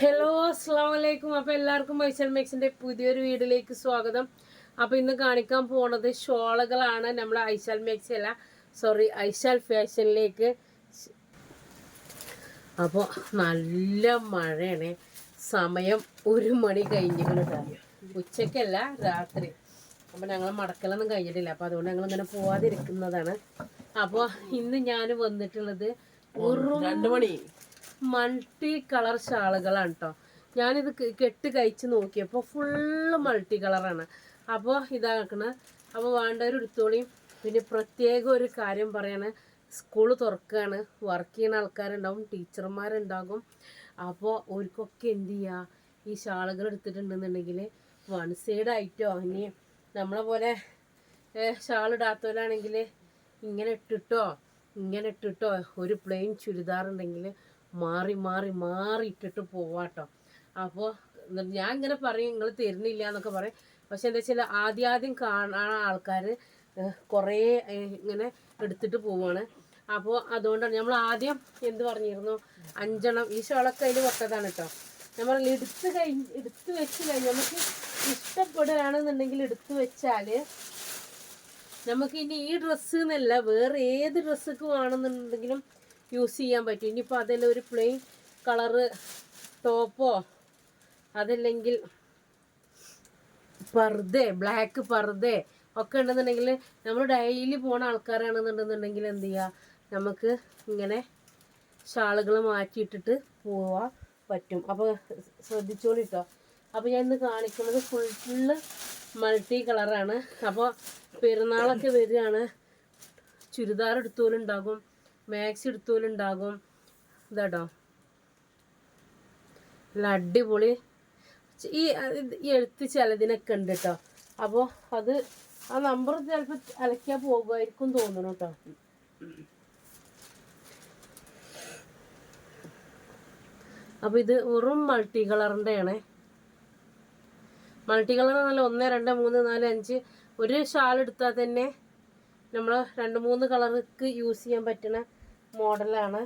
Hello അസ്സാം വലൈക്കും അപ്പോൾ എല്ലാവർക്കും മൈസൽ മേക്സിന്റെ പുതിയൊരു വീഡിയോയിലേക്ക് സ്വാഗതം. അപ്പോൾ ഇന്ന് കാണിക്കാൻ പോണത് ഷോളുകളാണ്. നമ്മുടെ ഐശാൽ മേക്സ് അല്ല സോറി ഐശാൽ ഫാഷനിലേക്ക് അപ്പോൾ നല്ല മഴയാണ്. സമയം ഒരു മണി കഴിഞ്ഞിട്ടുണ്ട് ഉച്ചക്കല്ല രാത്രി. അപ്പോൾ ഞങ്ങൾ മടക്കലൊന്നും കഴിഞ്ഞിട്ടില്ല. അപ്പോൾ അതുകൊണ്ട് ഞങ്ങൾ ഇങ്ങനെ പോവാതിരിക്കുന്നതാണ്. അപ്പോൾ ഇന്ന് ഞാൻ വന്നിട്ടുള്ളത് ഒരു രണ്ട് മണി. മൾട്ടി കളർ ഷാളുകളാണ് കേട്ടോ ഞാനിത് കെട്ട് കഴിച്ച് നോക്കിയപ്പോൾ ഫുള്ള് മൾട്ടി കളറാണ് അപ്പോൾ ഇതാക്കണ അപ്പോൾ വേണ്ടവർ എടുത്തോളിയും പിന്നെ പ്രത്യേക ഒരു കാര്യം പറയാണ്. സ്കൂൾ തുറക്കുകയാണ് വർക്ക് ചെയ്യുന്ന ആൾക്കാരുണ്ടാവും ടീച്ചർമാരുണ്ടാകും. അപ്പോൾ അവർക്കൊക്കെ എന്ത് ചെയ്യുക ഈ ഷാളുകൾ എടുത്തിട്ടുണ്ടെന്നുണ്ടെങ്കിൽ വൺ സൈഡ് ആയിട്ടോ ഇനി നമ്മളെ പോലെ ഷാൾ ഇടാത്തവരാണെങ്കിൽ ഇങ്ങനെ ഇട്ടിട്ടോ ഇങ്ങനെ ഇട്ടിട്ടോ ഒരു പ്ലെയിൻ ചുരിദാർ ഉണ്ടെങ്കിൽ മാറി മാറി മാറി ഇട്ടിട്ട് പോവാട്ടോ. അപ്പോൾ ഞാൻ ഇങ്ങനെ പറയും നിങ്ങൾ തരുന്നില്ല എന്നൊക്കെ പറയും. പക്ഷെ എന്താ വെച്ചാൽ ആദ്യം ആദ്യം കാണാൻ ആൾക്കാർ കുറേ ഇങ്ങനെ എടുത്തിട്ട് പോവാണ്. അപ്പോൾ അതുകൊണ്ടാണ് നമ്മൾ ആദ്യം എന്ത് പറഞ്ഞിരുന്നു? അഞ്ചെണ്ണം ഈ ഷോളൊക്കെ അതിൽ പൊട്ടതാണ് കേട്ടോ നമ്മൾ എടുത്ത് കഴിഞ്ഞ് എടുത്ത് വെച്ച് കഴിഞ്ഞ് നമുക്ക് ഇഷ്ടപ്പെടുകയാണെന്നുണ്ടെങ്കിൽ എടുത്ത് വെച്ചാൽ നമുക്ക് ഇനി ഈ ഡ്രസ്സ് എന്നല്ല വേറെ ഏത് ഡ്രസ്സൊക്കെ വേണമെന്നുണ്ടെങ്കിലും യൂസ് ചെയ്യാൻ പറ്റും. ഇനിയിപ്പോൾ അതെല്ലാം ഒരു പ്ലെയിൻ കളറ് ടോപ്പോ അതല്ലെങ്കിൽ പർദ്ദ ബ്ലാക്ക് പർദ്ദ ഒക്കെ ഉണ്ടെന്നുണ്ടെങ്കിൽ നമ്മൾ ഡെയിലി പോണ ആൾക്കാരാണെന്നുണ്ടെന്നുണ്ടെങ്കിൽ എന്ത് ചെയ്യുക നമുക്ക് ഇങ്ങനെ ഷാളുകൾ മാറ്റിയിട്ടിട്ട് പോവാൻ പറ്റും. അപ്പോൾ ശ്രദ്ധിച്ചോളി കേട്ടോ അപ്പോൾ ഞാൻ ഇന്ന് കാണിക്കുന്നത് ഫുള്ള് മൾട്ടി കളറാണ് അപ്പോൾ പെരുന്നാളൊക്കെ വരികയാണ്. ചുരിദാർ എടുത്തോലുണ്ടാകും. മാക്സി എടുത്തോലുണ്ടാകും. ഇതാട്ടോ. നല്ല അടിപൊളി. ഈ എഴുത്ത് ചിലതിനൊക്കെ ഉണ്ട് കേട്ടോ അപ്പോൾ അത് ആ നമ്പർ ചിലപ്പോൾ അലക്കിയാൽ പോകുമായിരിക്കും തോന്നണം കേട്ടോ അപ്പോൾ ഇത് വെറും മൾട്ടി കളറിന്റെ ആണ് മൾട്ടി കളർ എന്നാൽ ഒന്ന് രണ്ട് മൂന്ന് നാല് അഞ്ച്. ഒരു ഷാൾ എടുത്താൽ തന്നെ നമ്മൾ രണ്ട് മൂന്ന് കളർക്ക് യൂസ് ചെയ്യാൻ പറ്റുന്ന മോഡലാണ്.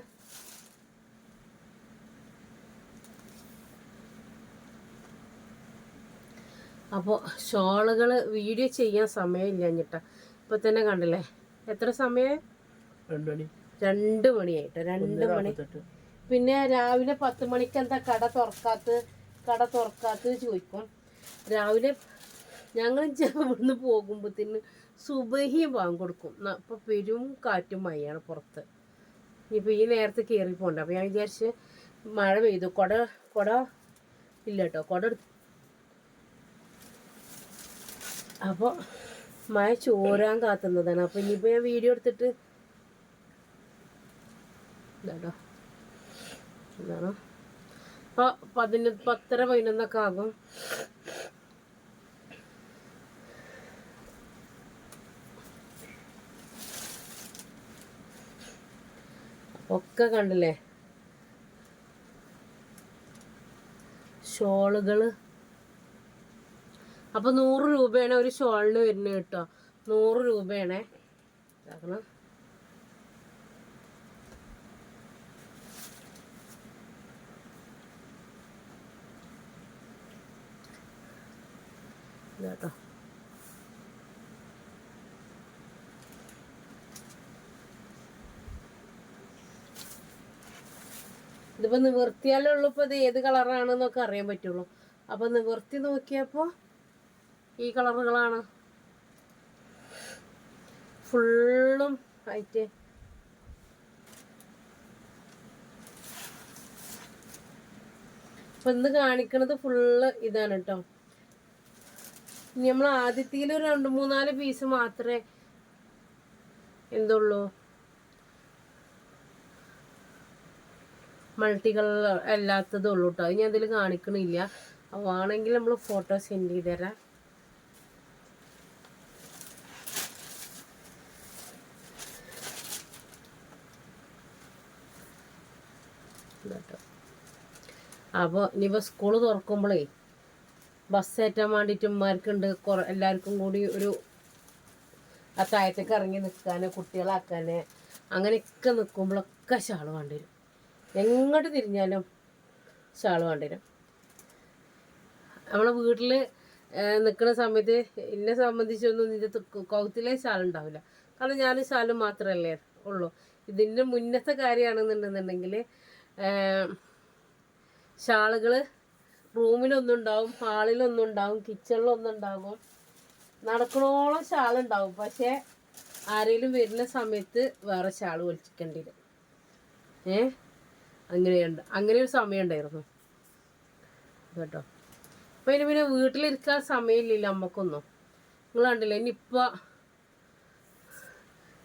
അപ്പോൾ ഷോളുകൾ വീഡിയോ ചെയ്യാൻ സമയമില്ല എന്നിട്ടാ ഇപ്പൊ തന്നെ കണ്ടില്ലേ? എത്ര സമയം? രണ്ടു മണി. രണ്ട് മണിയായിട്ട്? രണ്ട് മണി. പിന്നെ രാവിലെ പത്ത് മണിക്ക് എന്താ കട തുറക്കാത്ത കട തുറക്കാത്തത് ചോദിക്കും. രാവിലെ ഞങ്ങൾ ഇവിടുന്ന് പോകുമ്പോഴത്തേന് സുബഹിയും വാങ്ങി കൊടുക്കും. അപ്പോൾ പെരും കാറ്റും മഴയാണ് പുറത്ത്. ഇനിയിപ്പോൾ ഈ നേരത്തെ കയറി പോകണ്ട അപ്പോൾ ഞാൻ വിചാരിച്ച് മഴ പെയ്തു. കുട കുട ഇല്ല കേട്ടോ കുട അപ്പോൾ മഴ ചോരാൻ കാത്തുന്നതാണ്. അപ്പോൾ ഇനിയിപ്പോൾ ഞാൻ വീഡിയോ എടുത്തിട്ട് ഇതാട്ടോ. എന്താണോ അപ്പോൾ പതിന പത്തര പതിനൊന്നൊക്കെ ആകും. ഒക്കെ കണ്ടില്ലേ? ഷോളുകൾ അപ്പോൾ നൂറ് രൂപയാണ് ഒരു ഷോളിന് വരുന്നത് കേട്ടോ. നൂറ് രൂപയാണേ. ഇതാക്കണം. ഇതാട്ടോ. ഇതിപ്പോ നിവർത്തിയാലേ ഉള്ളൂ ഇപ്പൊ ഇത് ഏത് കളറാണെന്നൊക്കെ അറിയാൻ പറ്റുള്ളൂ. അപ്പൊ നിവർത്തി നോക്കിയപ്പോ ഈ കളറുകളാണ്. ഫുള്ളും ആയിട്ട് ഇപ്പൊ ഇന്ന് കാണിക്കണത് ഫുള്ള് ഇതാണ് കേട്ടോ നമ്മൾ ആദ്യത്തിൽ രണ്ട് മൂന്നാൽ പീസ് മാത്രമേ എന്തുള്ളൂ. മൾട്ടി കളർ അല്ലാത്തതേ ഉള്ളൂ കേട്ടോ അത് ഞാൻ അതിൽ കാണിക്കണില്ല. ആണെങ്കിൽ നമ്മൾ ഫോട്ടോ സെൻഡ് ചെയ്ത് തരാം ഇതാട്ടോ. അപ്പോൾ ഇനിയിപ്പോൾ സ്കൂൾ തുറക്കുമ്പോഴേ ബസ് കയറ്റാൻ വേണ്ടിയിട്ട് ഉമ്മാർക്കുണ്ട്. എല്ലാവർക്കും കൂടി ഒരു ആ താഴത്തേക്ക് ഇറങ്ങി നിൽക്കാൻ കുട്ടികളാക്കാൻ അങ്ങനെയൊക്കെ നിൽക്കുമ്പോഴൊക്കെ ശാൾ വേണ്ടി വരും എങ്ങോട്ട് തിരിഞ്ഞാലും ഷാൾ വേണ്ടിരും നമ്മളെ വീട്ടിൽ നിൽക്കുന്ന സമയത്ത് എന്നെ സംബന്ധിച്ചൊന്നും നിന്റെ കൗത്തിലെ ഷാൾ ഉണ്ടാവില്ല. കാരണം ഞാൻ ഷാൾ മാത്രമല്ലേ ഉള്ളൂ. ഇതിന്റെ മുന്നത്തെ കാര്യമാണെന്നുണ്ടെന്നുണ്ടെങ്കിൽ ഷാളുകൾ ഉണ്ടാവും കിച്ചണിലൊന്നും ഉണ്ടാകും നടക്കണോളം ഷാൾ ഉണ്ടാവും. പക്ഷേ ആരെങ്കിലും വരുന്ന സമയത്ത് വേറെ ഷാൾ വലിച്ചിക്കേണ്ടി വരും. ഏ? അങ്ങനെയുണ്ട്. അങ്ങനെ ഒരു സമയം ഉണ്ടായിരുന്നു കേട്ടോ? അപ്പം ഇനി പിന്നെ വീട്ടിലിരിക്കാൻ സമയമില്ല നമ്മക്കൊന്നും നിങ്ങൾ കണ്ടില്ലേ ഇനിയിപ്പോൾ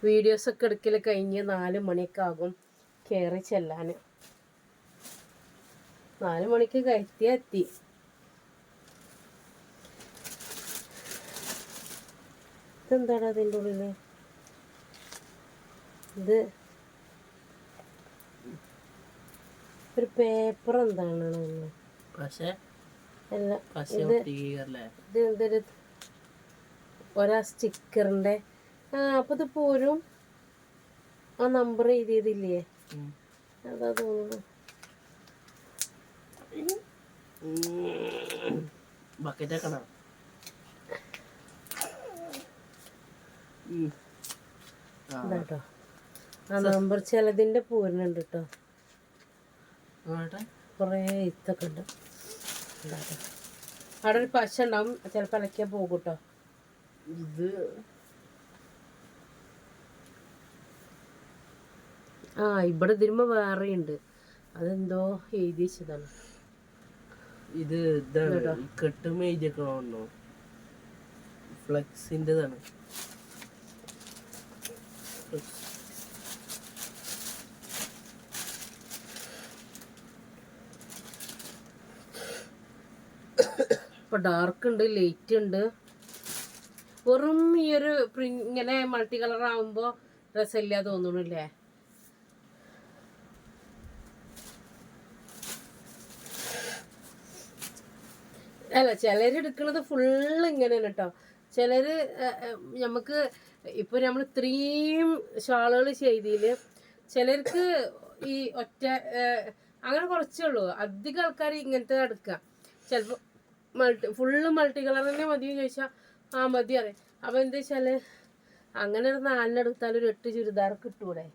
വീഡിയോസൊക്കെ എടുക്കൽ കഴിഞ്ഞ് നാല് മണിയൊക്കെ ആകും കയറി ചെല്ലാൻ നാല് മണിക്ക് കയറ്റി എത്തി. ഇതെന്താണ് അതിന്റെ ഉള്ളിൽ ഇത് ഒരു പേപ്പർ എന്താണ് പക്ഷേ അല്ല പക്ഷേ ഇത് ഒട്ടിക്കല്ലേ ഇത് എന്തൊരു ഒരാ സ്റ്റിക്കറിന്റെ. ആ അപ്പോൾ ഇത് പോരും ആ നമ്പർ എഴുതിയതില്ലേ അതാ തോന്നുന്നു. ബക്കറ്റ് ആക്കണ ആ. നമ്പർ ചിലതിന്റെ പൂരണുണ്ട് കേട്ടോ കുറേ ഇത്തൊക്കെ ഉണ്ട്. അവിടെ ഒരു പശ ഉണ്ടാവും. ചിലപ്പോൾ ഇളക്കിയാൽ പോകും കേട്ടോ ഇത് ആ ഇവിടെ തിരുമ്പോ വേറെ ഉണ്ട്. അതെന്തോ എഴുതി വെച്ചതാണ്. ഇത് ഇതാണ്. കെട്ടും എഴുതിയേക്കണോ ഫ്ലെക്സിന്റെതാണ് ഇപ്പൊ ഡാർക്ക് ഉണ്ട് ലൈറ്റ് ഉണ്ട്. വെറും ഈ ഒരു ഇങ്ങനെ മൾട്ടി കളർ ആവുമ്പോ രസമില്ല തോന്നണില്ലേ? അല്ല എടുക്കുന്നത് ഫുള്ള് ഇങ്ങനെയാണ് കേട്ടോ ചിലര് നമുക്ക് ഇപ്പൊ നമ്മൾ ഇത്രയും ഷാളുകൾ ചെയ്തിൽ ചിലർക്ക് ഈ ഒറ്റ അങ്ങനെ കുറച്ചേ ഉള്ളൂ. അധികം ആൾക്കാർ ഇങ്ങനത്തെ എടുക്കുക ചിലപ്പോൾ മൾട്ടി ഫുള്ള് മൾട്ടി കളർ തന്നെ മതി ചോദിച്ചാൽ ആ മതി അതെ. അപ്പോൾ എന്താ വെച്ചാൽ അങ്ങനെ ഒരു നാലിനെടുത്താൽ ഒരു എട്ട് ചുരിദാർ കിട്ടൂടെ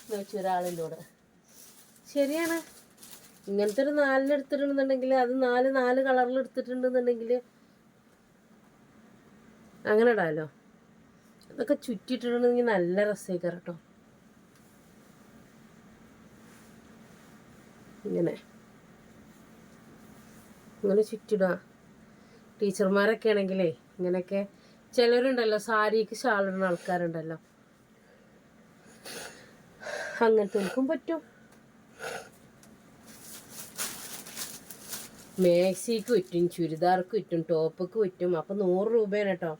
എന്ന് വെച്ച ഒരാളിലൂടെ ശരിയാണ്. ഇങ്ങനത്തെ ഒരു നാലിനെടുത്തിട്ടുണ്ടെന്നുണ്ടെങ്കിൽ അത് നാല് നാല് കളറിൽ എടുത്തിട്ടുണ്ടെന്നുണ്ടെങ്കിൽ അങ്ങനെ ഇടാലോ? അതൊക്കെ ചുറ്റിട്ടിട്ടുണ്ടെങ്കിൽ നല്ല രസമായി കേട്ടോ. ഇങ്ങനെ. ഇങ്ങനെ ചുറ്റിടുക ടീച്ചർമാരൊക്കെ ആണെങ്കിലേ ഇങ്ങനെയൊക്കെ ചിലരുണ്ടല്ലോ സാരിക്ക് ഷാളിടുന്ന ആൾക്കാരുണ്ടല്ലോ. അങ്ങനത്തെ പറ്റും. മാക്സിക്ക് പറ്റും ചുരിദാർക്ക് പറ്റും ടോപ്പ്ക്ക് പറ്റും. അപ്പം നൂറ് രൂപയാണ് കേട്ടോ.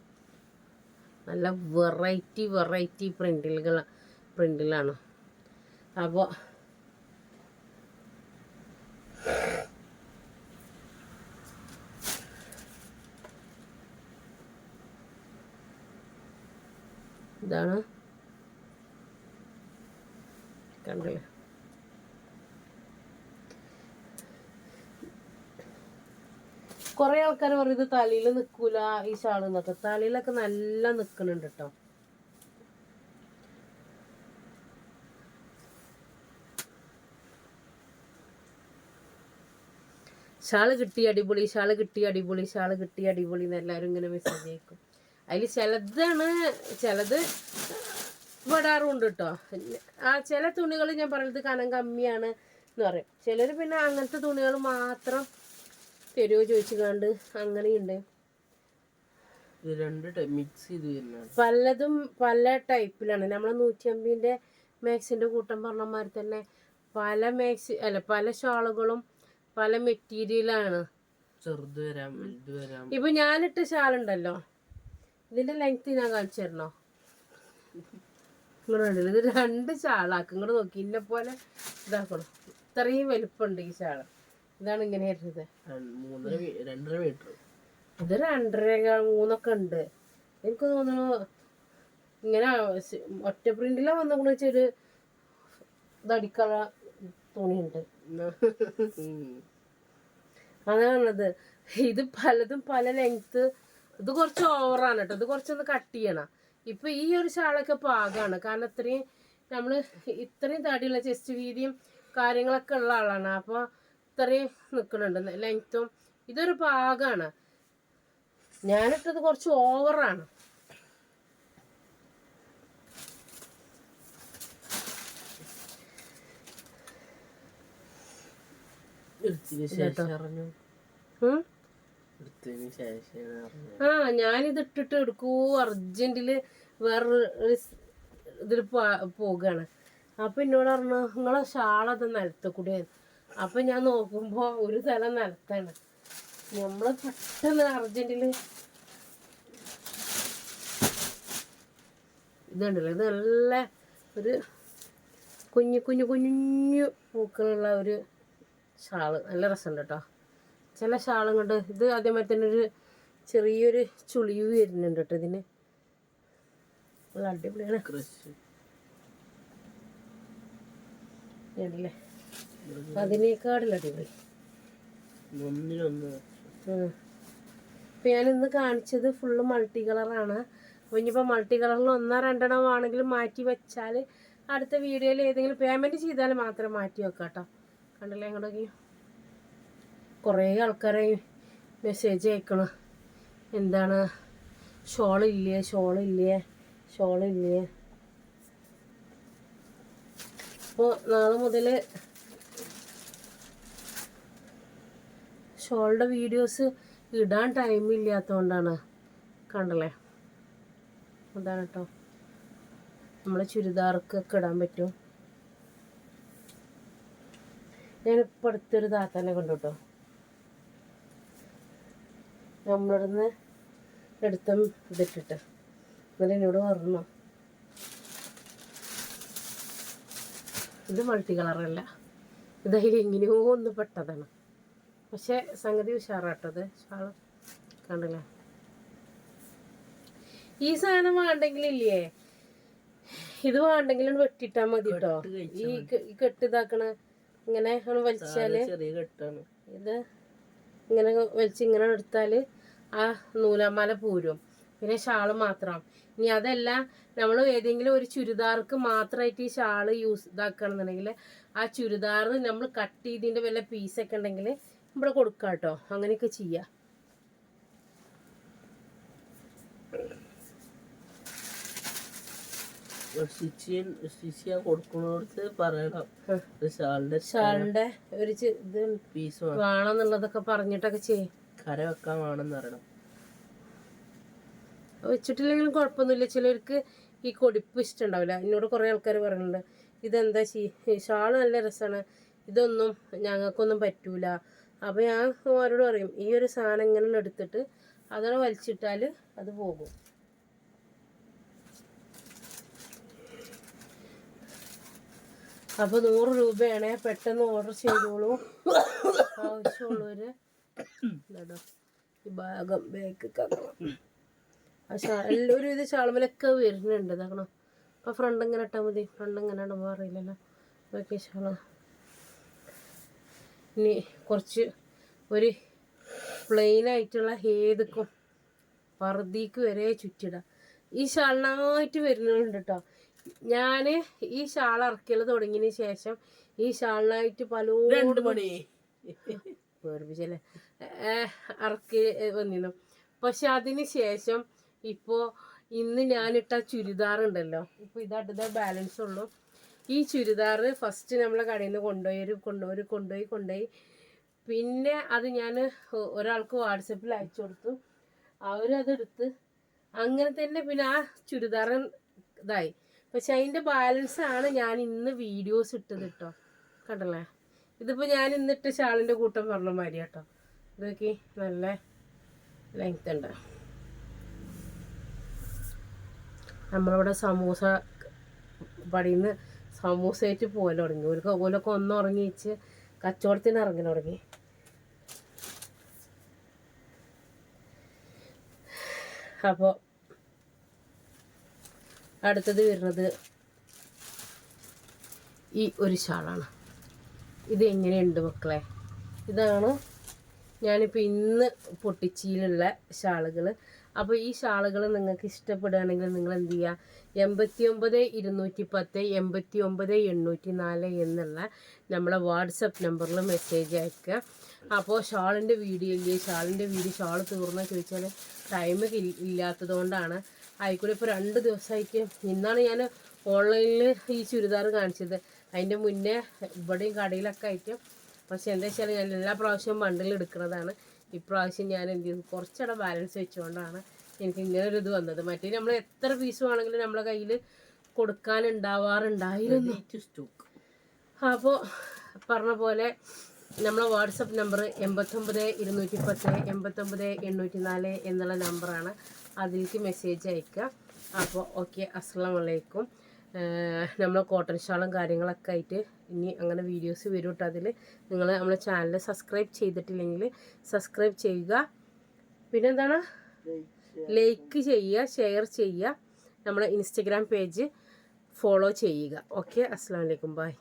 നല്ല വെറൈറ്റി വെറൈറ്റി പ്രിന്റിലുകൾ പ്രിന്റിലാണ് അപ്പോൾ ഇതാണ്. കണ്ടില്ലേ? കുറേ ആൾക്കാർ പറയും ഇത് തലയിൽ നിൽക്കൂല ഈ ഷാൾ എന്നൊക്കെ. തലയിലൊക്കെ നല്ല നിൽക്കുന്നുണ്ട് കേട്ടോ ഷാൾ കിട്ടി അടിപൊളി ഷാൾ കിട്ടി അടിപൊളി ഷാൾ കിട്ടി അടിപൊളി എന്ന് എല്ലാവരും ഇങ്ങനെ മെസ്സേജ് അയക്കും. അതിൽ ചിലതാണ് ചിലത് വിടാറുണ്ട് കേട്ടോ ആ ചില തുണികൾ ഞാൻ പറയുന്നത് കനം കമ്മിയാണ് എന്ന് പറയും. ചിലർ പിന്നെ അങ്ങനത്തെ തുണികൾ മാത്രം തരുമോ ചോദിച്ചു കണ്ട് അങ്ങനെയുണ്ട് മിക്സ് ചെയ്ത് പലതും പല ടൈപ്പിലാണ്. നമ്മളെ നൂറ്റമ്പതിന്റെ മാക്സിന്റെ കൂട്ടം പറഞ്ഞമാതിരി തന്നെ പല മാക്സി അല്ല പല ഷാളുകളും പല മെറ്റീരിയലാണ്. ചെറുത് വരാം. ഇപ്പൊ ഞാനിട്ട ഷാളുണ്ടല്ലോ. ഇതിന്റെ ലെങ്ത് ഞാൻ കാണിച്ചു തരണോ? ഇങ്ങോട്ട് കണ്ടില്ലേ? ഇത് രണ്ട് ചാളാക്കും. ഇങ്ങോട്ട് നോക്കി. ഇന്നെ പോലെ ഇതാക്കണം. ഇത്രയും വലുപ്പുണ്ട് ഈ ചാള. ഇതാണ് ഇങ്ങനെ വരുന്നത്. ഇത് രണ്ടര മൂന്നൊക്കെ ഉണ്ട്. എനിക്ക് തോന്നുന്നു ഇങ്ങനെ ഒറ്റ പ്രിന്റിലാ വന്നുകൊണ്ട് വെച്ചൊരു ഇതടിക്കള തുണിയുണ്ട്. അതാണത്. ഇത് പലതും പല ലെങ്ത് ഇത് കുറച്ച് ഓവറാണ് കേട്ടോ ഇത് കുറച്ചൊന്ന് കട്ട് ചെയ്യണം. ഇപ്പൊ ഈ ഒരു ഷാളൊക്കെ പാകാണ് കാരണം ഇത്രയും നമ്മൾ ഇത്രയും തടിയുള്ള ചെസ്റ്റ് വീതിയും കാര്യങ്ങളൊക്കെ ഉള്ള ആളാണ്. അപ്പോൾ ഇത്രയും നിൽക്കുന്നുണ്ട് ലെങ്ത്തും ഇതൊരു പാകാണ്. ഞാനിട്ടത് കുറച്ച് ഓവറാണ്. എടുത്തതിന് ആ ഞാനിത് ഇട്ടിട്ട് എടുക്കൂ അർജന്റിൽ വേറൊരു ഇതിൽ പോകാണ്. അപ്പൊ എന്നോട് പറഞ്ഞു നിങ്ങളെ ഷാളത് നിലത്ത് അപ്പൊ ഞാൻ നോക്കുമ്പോ ഒരു തല നിലത്താണ്. നമ്മൾ പെട്ടെന്ന് അർജന്റിൽ ഇതുണ്ടല്ലോ ഇത് നല്ല ഒരു കുഞ്ഞു കുഞ്ഞു കുഞ്ഞു പൂക്കളുള്ള ഒരു ഷാൾ. നല്ല രസമുണ്ട് കേട്ടോ. ചില ഷാളും കൊണ്ട് ഇത് അതേമാതിരി തന്നെ ഒരു ചെറിയൊരു ചുളിവ് വരുന്നുണ്ട് കേട്ടോ ഇതിന്. നല്ല അടിപൊളിയാണ്. അതിനേക്കാടില്ല അടിപൊളി. ഞാൻ ഇന്ന് കാണിച്ചത് ഫുള്ള് മൾട്ടി കളറാണ് അപ്പോൾ ഇനിയിപ്പോൾ മൾട്ടി കളറിൽ ഒന്നോ രണ്ടെണ്ണം ആണെങ്കിലും മാറ്റി വെച്ചാൽ അടുത്ത വീഡിയോയിൽ ഏതെങ്കിലും പേയ്മെന്റ് ചെയ്താൽ മാത്രം മാറ്റി വെക്കാം കേട്ടോ കണ്ടില്ലേ അങ്ങോട്ടേക്ക്? കുറേ ആൾക്കാരെ മെസ്സേജ് അയക്കണം. എന്താണ്? ഷോളില്ലേ? ഷോളില്ലേ? ഷോളില്ലേ? അപ്പോൾ നാളെ മുതൽ ഷോളുടെ വീഡിയോസ് ഇടാൻ ടൈം ഇല്ലാത്തതുകൊണ്ടാണ് കണ്ടല്ലേ? അതാണ് കേട്ടോ നമ്മളെ ചുരിദാർക്കൊക്കെ ഇടാൻ പറ്റും. ഞാനിപ്പോൾ അടുത്തൊരു താത്താനെ കണ്ടു കേട്ടോ നമ്മളിടുന്ന് എടുത്തും ഇതിട്ടിട്ട്. എന്നിട്ട് എന്നോട് പറഞ്ഞു ഇത് മൾട്ടി കളറല്ല ഇത് അതിൽ എങ്ങനെയോ ഒന്ന് പെട്ടതാണ്. പക്ഷേ സംഗതി ഉഷാറാട്ടത് ഷാൾ കണ്ടില്ലേ? ഈ സാധനം വേണ്ടെങ്കിലില്ലേ ഇത് വേണ്ടെങ്കിലും വെട്ടിട്ടാ മതി കേട്ടോ ഈ കെട്ട് ഇതാക്കണ ഇങ്ങനെ വലിച്ചാൽ ഇത് ഇങ്ങനെ വലിച്ച് ഇങ്ങനെ എടുത്താൽ ആ നൂലാമാല പൂരും. പിന്നെ ഷാൾ മാത്രം. ഇനി അതല്ല നമ്മൾ ഏതെങ്കിലും ഒരു ചുരിദാർക്ക് മാത്രമായിട്ട് ഈ ഷാൾ യൂസ് ഇതാക്കുകയാണെന്നുണ്ടെങ്കിൽ ആ ചുരിദാർ നമ്മൾ കട്ട് ചെയ്തിന്റെ വല്ല പീസൊക്കെ ഉണ്ടെങ്കിൽ ഇവിടെ കൊടുക്കാം കേട്ടോ അങ്ങനെയൊക്കെ ചെയ്യാം. സ്റ്റിച്ച് ചെയ്യാൻ കൊടുക്കണോടത്ത് പറയണം. ഷാളിന്റെ ഷാളിന്റെ ഒരു ഇത് പീസ് വേണമെന്നുള്ളതൊക്കെ പറഞ്ഞിട്ടൊക്കെ ചെയ്യും. കര വെക്കാൻ വേണമെന്ന് അറിയണം വെച്ചിട്ടില്ലെങ്കിലും കുഴപ്പമൊന്നുമില്ല. ചിലർക്ക് ഈ കൊടിപ്പ് ഇഷ്ടമുണ്ടാവില്ല. എന്നോട് കുറേ ആൾക്കാർ പറയുന്നുണ്ട് ഇതെന്താ ശീ ഷാൾ നല്ല രസമാണ്. ഇതൊന്നും ഞങ്ങൾക്കൊന്നും പറ്റൂല. അപ്പോൾ ഞാൻ അവരോട് പറയും ഈ ഒരു സാധനം ഇങ്ങനെ എടുത്തിട്ട് അതോടെ വലിച്ചിട്ടാൽ അത് പോകും. അപ്പോൾ നൂറ് രൂപയാണ് പെട്ടെന്ന് ഓർഡർ ചെയ്തോളൂ. ആവശ്യമുള്ളവര് ഇതാ ഈ ഭാഗം ബാക്ക് കക്കണം ആ ഒരു ഇത് ഷാളുമലൊക്കെ വരുന്നുണ്ട്. ഇതാക്കണം അപ്പോൾ ഫ്രണ്ട് ഇങ്ങനെ ഇട്ടാൽ മതി. ഫ്രണ്ട് ഇങ്ങനെ ഇടുമ്പോൾ അറിയില്ലല്ലോ. ബാക്കി ഷാൾ ഇനി കുറച്ച് ഒരു പ്ലെയിൻ ആയിട്ടുള്ള ഏതൊക്കെ പർദ്ദിക്ക് വരെ ചുറ്റിടാം. ഈ ഷാളിനായിട്ട് വരുന്നുണ്ട് കേട്ടോ ഞാൻ ഈ ഷാൾ ഇറക്കിയത് തുടങ്ങിയതിന് ശേഷം ഈ ഷാളിനായിട്ട് പലരും വേർപ്പിച്ചല്ലേ ഇറക്കി വന്നിരുന്നു. പക്ഷെ അതിന് ശേഷം ഇപ്പോൾ ഇന്ന് ഞാനിട്ട ചുരിദാർ ഉണ്ടല്ലോ. ഇപ്പോൾ ഇതടുത്ത ബാലൻസ് ഉള്ളൂ. ഈ ചുരിദാർ ഫസ്റ്റ് നമ്മളെ കടയിൽ നിന്ന് കൊണ്ടുപോയി ഒരു കൊണ്ടുപോയി കൊണ്ടുപോയി കൊണ്ടുപോയി. പിന്നെ അത് ഞാൻ ഒരാൾക്ക് വാട്സപ്പിൽ അയച്ചു കൊടുത്തു. അവരതെടുത്ത് അങ്ങനെ തന്നെ പിന്നെ ആ ചുരിദാർ ഇതായി. പക്ഷെ അതിന്റെ ബാലൻസ് ആണ് ഞാൻ ഇന്ന് വീഡിയോസ് ഇട്ടത് കേട്ടോ കണ്ടല്ലേ? ഇതിപ്പോൾ ഞാൻ ഇന്നിട്ട് ഷാളിന്റെ കൂട്ടം പറഞ്ഞ മാതിരി കേട്ടോ. ഇതൊക്കെ നല്ല ലെങ്ത് ഉണ്ട്. നമ്മളിവിടെ സമൂസ പടിയിൽ സമൂസയായിട്ട് പോലെ തുടങ്ങി. ഒരു ഓലൊക്കെ ഒന്ന് ഉറങ്ങിച്ച് കച്ചവടത്തിന് ഇറങ്ങി തുടങ്ങി. അപ്പോൾ അടുത്തത് വരുന്നത് ഈ ഒരു ഷാളാണ്. ഇത് എങ്ങനെയുണ്ട് മക്കളെ? ഇതാണ് ഞാനിപ്പോൾ ഇന്ന് പൊട്ടിച്ചിയിലുള്ള ഷാളുകൾ അപ്പോൾ ഈ ഷാളുകൾ നിങ്ങൾക്ക് ഇഷ്ടപ്പെടുകയാണെങ്കിൽ നിങ്ങൾ എന്ത് ചെയ്യുക എൺപത്തി ഒമ്പത് ഇരുന്നൂറ്റി പത്ത് എൺപത്തി ഒമ്പത് എണ്ണൂറ്റി നാല് എന്നുള്ള നമ്മളെ വാട്സപ്പ് നമ്പറിൽ മെസ്സേജ് അയക്കുക. അപ്പോൾ ഷാളിന്റെ വീഡിയോ ഇല്ലേ? ഷാളിന്റെ വീഡിയോ ഷാൾ തീർന്നോ ചോദിച്ചാൽ ടൈം ഇല്ലാത്തത് കൊണ്ടാണ് ആയിക്കോട്ടെ ഇപ്പോൾ രണ്ട് ദിവസമായിട്ട് ഇന്നാണ് ഞാൻ ഓൺലൈനിൽ ഈ ചുരിദാർ കാണിച്ചത്. അതിന്റെ മുന്നേ ഇവിടെയും കടയിലൊക്കെ ആയിട്ട് പക്ഷെ എന്താ വെച്ചാൽ ഞാൻ എല്ലാ പ്രാവശ്യവും ബണ്ടിൽ എടുക്കുന്നതാണ്. ഇപ്രാവശ്യം ഞാൻ എന്ത് ചെയ്തു? കുറച്ചവിടെ ബാലൻസ് വെച്ചുകൊണ്ടാണ് എനിക്ക് ഇങ്ങനെ ഒരു ഇത് വന്നത്. മറ്റേ നമ്മൾ എത്ര പീസ് വേണമെങ്കിലും നമ്മളെ കയ്യിൽ കൊടുക്കാനുണ്ടാവാറുണ്ടായിരുന്നു. സ്റ്റോക്ക് അപ്പോൾ പറഞ്ഞ പോലെ നമ്മളെ വാട്സപ്പ് നമ്പർ എൺപത്തൊമ്പത് ഇരുന്നൂറ്റി പത്ത് എൺപത്തൊമ്പത് എണ്ണൂറ്റി നാല് എന്നുള്ള നമ്പറാണ് അതിലേക്ക് മെസ്സേജ് അയക്കുക. അപ്പോൾ ഓക്കെ അസ്സാം വലൈക്കും നമ്മൾ കോട്ടൺ ഷാളും കാര്യങ്ങളൊക്കെ ആയിട്ട് ഇനി അങ്ങനെ വീഡിയോസ് വരും കേട്ടോ അതിൽ നിങ്ങൾ നമ്മളെ ചാനൽ സബ്സ്ക്രൈബ് ചെയ്തിട്ടില്ലെങ്കിൽ സബ്സ്ക്രൈബ് ചെയ്യുക. പിന്നെ എന്താണ് ലൈക്ക് ചെയ്യുക ഷെയർ ചെയ്യുക. നമ്മളെ ഇൻസ്റ്റഗ്രാം പേജ് ഫോളോ ചെയ്യുക. ഓക്കെ അസ്സാം വലൈക്കും ബൈ